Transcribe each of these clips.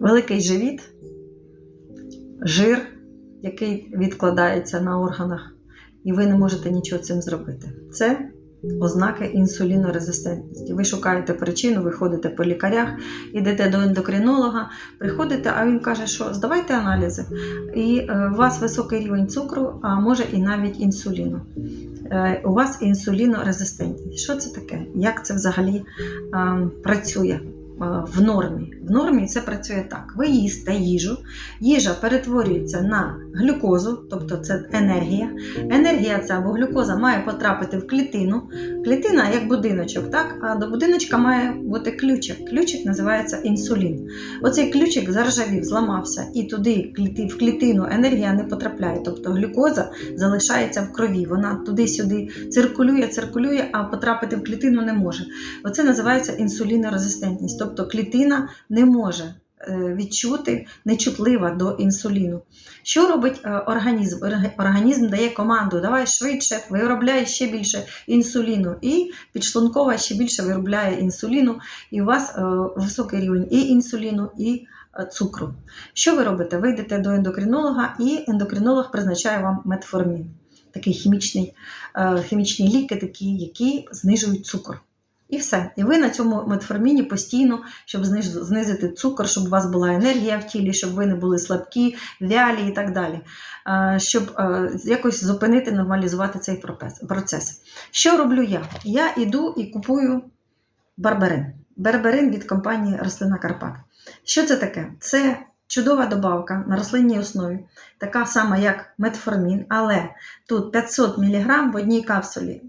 великий живіт, жир, який відкладається на органах, і ви не можете нічого цим зробити. Це ознаки інсулінорезистентності. Ви шукаєте причину, ви ходите по лікарях, йдете до ендокринолога, приходите, а він каже, що здавайте аналізи, і е, у вас високий рівень цукру, а може і навіть інсуліну. Е, У вас інсулінорезистентність. Що це таке? Як це взагалі е, працює? Е, В нормі. В нормі це працює так. Ви їсте їжу, їжа перетворюється на глюкозу, тобто це енергія. Енергія ця або глюкоза має потрапити в клітину. Клітина як будиночок, так? а до будиночка має бути ключик. Ключик називається інсулін. Оцей ключик заржавів, зламався, і туди в клітину енергія не потрапляє. Тобто глюкоза залишається в крові. Вона туди-сюди циркулює, циркулює, а потрапити в клітину не може. Оце називається інсулінорезистентність. Тобто клітина не може е, відчути, нечутлива до інсуліну. Що робить е, організм? Організм дає команду: давай швидше, виробляй ще більше інсуліну, і підшлункова ще більше виробляє інсуліну, і у вас е, високий рівень і інсуліну, і цукру. Що ви робите? Ви йдете до ендокринолога, і ендокринолог призначає вам метформін. Такий хімічний, хімічні ліки, такі, які знижують цукор. І все. І ви на цьому метформіні постійно, щоб знизити цукор, щоб у вас була енергія в тілі, щоб ви не були слабкі, вялі і так далі. Щоб якось зупинити, нормалізувати цей процес. Що роблю я? Я йду і купую барбарин. Барбарин від компанії Рослина Карпат. Що це таке? Це чудова добавка на рослинній основі, така сама, як метформін, але тут 500 мг в одній капсулі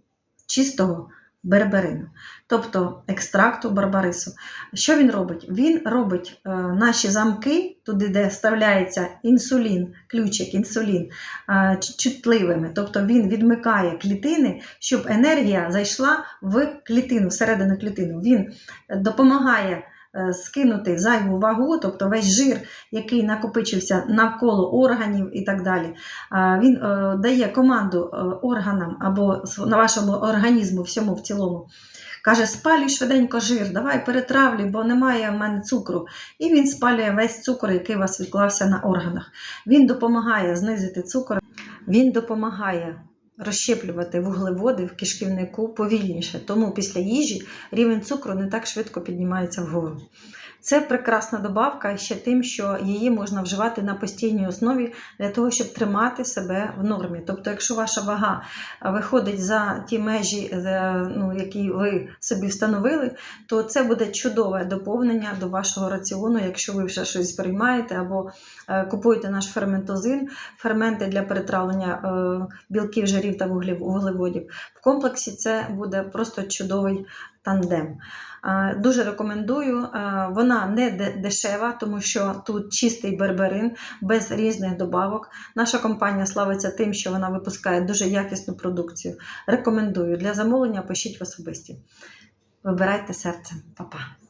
чистого берберину, тобто екстракту барбарису. Що він робить? Він робить е, наші замки, туди, де вставляється інсулін, ключик інсулін, е, чутливими. Тобто він відмикає клітини, щоб енергія зайшла в клітину, всередину клітину. Він допомагає е, скинути зайву вагу, тобто весь жир, який накопичився навколо органів і так далі. Він е, дає команду е, органам або на вашому організму всьому в цілому. Каже, спалюй швиденько жир, давай перетравлюй, бо немає в мене цукру. І він спалює весь цукор, який у вас відклався на органах. Він допомагає знизити цукор, він допомагає розщеплювати вуглеводи в кишківнику повільніше. Тому після їжі рівень цукру не так швидко піднімається вгору. Це прекрасна добавка ще тим, що її можна вживати на постійній основі для того, щоб тримати себе в нормі. Тобто, якщо ваша вага виходить за ті межі, ну, які ви собі встановили, то це буде чудове доповнення до вашого раціону, якщо ви вже щось приймаєте або е, купуєте наш ферментозин, ферменти для перетравлення е, білків, жирів та вуглеводів. В комплексі це буде просто чудовий тандем. Дуже рекомендую. Вона не дешева, тому що тут чистий берберин без різних добавок. Наша компанія славиться тим, що вона випускає дуже якісну продукцію. Рекомендую для замовлення пишіть в особисті. Вибирайте серцем, Па-па.